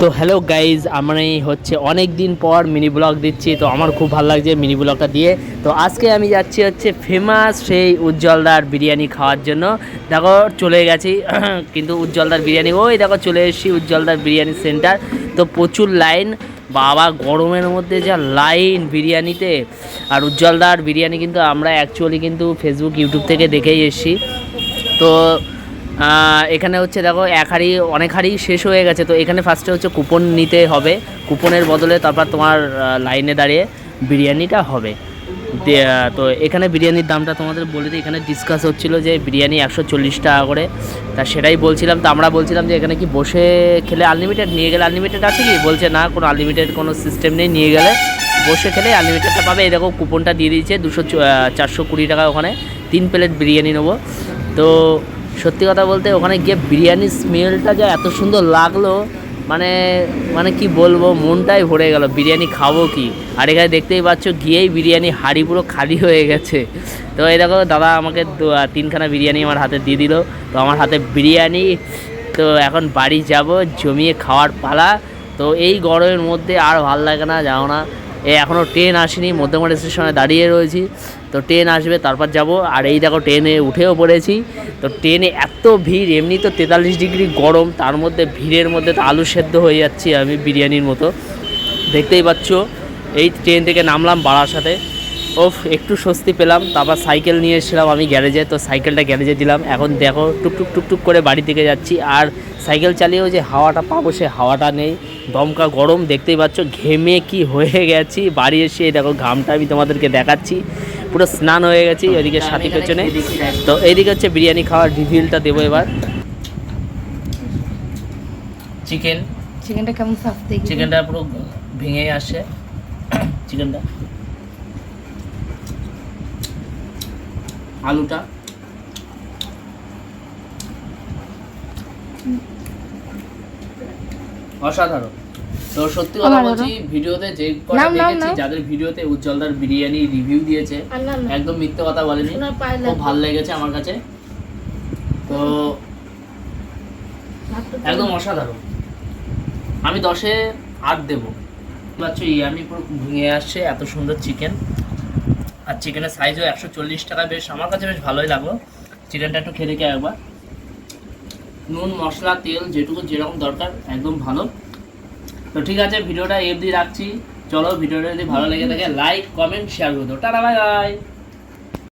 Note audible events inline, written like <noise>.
তো hello guys আমি হচ্ছে অনেক দিন পর মিনি ব্লগ দিচ্ছি, তো আমার খুব ভালো লাগছে মিনি ব্লগটা দিয়ে। তো আজকে আমি যাচ্ছি হচ্ছে ফেমাস সেই উজ্জ্বলদার বিরিয়ানি খাওয়ার জন্য। দেখো, চলে গেছি, <clears throat> কিন্তু উজ্জ্বলদার বিরিয়ানি, ওই দেখো চলে এসেছি উজ্জ্বলদার বিরিয়ানি সেন্টার তো প্রচুর লাইন বাবা গরমের মধ্যে যা লাইন বিরিয়ানিতে। আর উজ্জ্বলদার বিরিয়ানি কিন্তু আমরা অ্যাকচুয়ালি কিন্তু ফেসবুক ইউটিউব থেকে দেখেই এসেছি। তো এখানে হচ্ছে দেখো এক হাড়ি, অনেক হাড়ি শেষ হয়ে গেছে। তো এখানে ফার্স্টে হচ্ছে কুপন নিতে হবে। কুপনের বদলে তারপর তোমার লাইনে দাঁড়িয়ে বিরিয়ানিটা হবে। তো এখানে বিরিয়ানির দামটা তোমাদের বলে দিই। এখানে ডিসকাস হচ্ছিল যে বিরিয়ানি একশো চল্লিশ টাকা করে। তা সেটাই বলছিলাম। তো আমরা বলছিলাম যে এখানে কি বসে খেলে আনলিমিটেড নিয়ে গেলে আনলিমিটেড আছে কি? বলছে না, কোনো আনলিমিটেড কোনো সিস্টেম নেই, নিয়ে গেলে বসে খেলে আনলিমিটেডটা পাবে। এই দেখো কুপনটা দিয়ে দিয়েছে দুশো চারশো কুড়ি টাকা ওখানে। তিন প্লেট বিরিয়ানি নেব। তো সত্যি কথা বলতে ওখানে গিয়ে বিরিয়ানির স্মেলটা যা এত সুন্দর লাগল মানে মানে কি বলব, মনটাই ভরে গেল। বিরিয়ানি খাব কি? আর এখানে দেখতেই পাচ্ছ, গিয়েই বিরিয়ানি হাঁড়ি পুরো খালি হয়ে গেছে। তো এই দেখো, দাদা আমাকে তিনখানা বিরিয়ানি আমার হাতে দিয়ে দিল। তো আমার হাতে বিরিয়ানি। তো এখন বাড়ি যাব, জমিয়ে খাওয়ার পালা। তো এই গরমের মধ্যে আর ভালো লাগে না যাও না। এ এখনও ট্রেন আসেনি মধ্যমা স্টেশনে দাঁড়িয়ে রয়েছি। তো ট্রেন আসবে, তারপর যাব। আর এই দেখো ট্রেনে উঠেও পড়েছি। তো ট্রেনে এত ভিড়, এমনি তো তেতাল্লিশ ডিগ্রি গরম, তার মধ্যে ভিড়ের মধ্যে তো আলু সেদ্ধ হয়ে যাচ্ছি আমি বিরিয়ানির মতো। দেখতেই পাচ্ছ, এই ট্রেন থেকে নামলাম বাড়ার সাথে। ওফ, একটু স্বস্তি পেলাম, তারপর সাইকেল নিয়ে এসেছিলাম আমি গ্যারেজে তো সাইকেলটা গ্যারেজে দিলাম। এখন দেখো, টুকটুক টুকটুক করে বাড়ি থেকে যাচ্ছি। আর সাইকেল চালিয়েও যে হাওয়াটা পাবো সে হাওয়াটা নেই। দমকা গরম দেখতেই পাচ্ছ ঘেমে কি হয়ে গেছি। বাড়ি এসে এই দেখো ঘামটা আমি তোমাদেরকে দেখাচ্ছি। পুরো স্নান হয়ে গেছি ওইদিকে সাথী পেছনে। তো এইদিকে হচ্ছে বিরিয়ানি খাওয়ার রিভিউলটা দেবো এবার। চিকেন চিকেনটা কেমন সাফ চিকেনটা পুরো ভেঙে আসে। চিকেনটা আলুটা? অসাধারণ। তো সত্যি কথা বলছি ভিডিওতে যে নাম, দেখেছি যাদের ভিডিওতে উজ্জ্বলদার বিরিয়ানি রিভিউ দিয়েছে একদম মিথ্যে কথা বলেনি। খুব ভালো লেগেছে আমার কাছে। তো একদম অসাধারণ। আমি দশে আট দেবো। পাচ্ছ ইয়ামি পুরো ভেঙে আসছে এত সুন্দর চিকেন আর চিকেনের সাইজও একশো চল্লিশ টাকা বেশ আমার কাছে বেশ ভালোই লাগল। চিকেনটা একটু খেয়ে দেখি একবার নুন, মশলা, তেল, যেটুকু যেরকম দরকার, একদম ভালো। তো ঠিক আছে, ভিডিওটা এফ দিয়ে রাখছি। চলো, ভিডিওটা যদি ভালো লেগে থাকে লাইক কমেন্ট শেয়ার করে দাও। Tata bye bye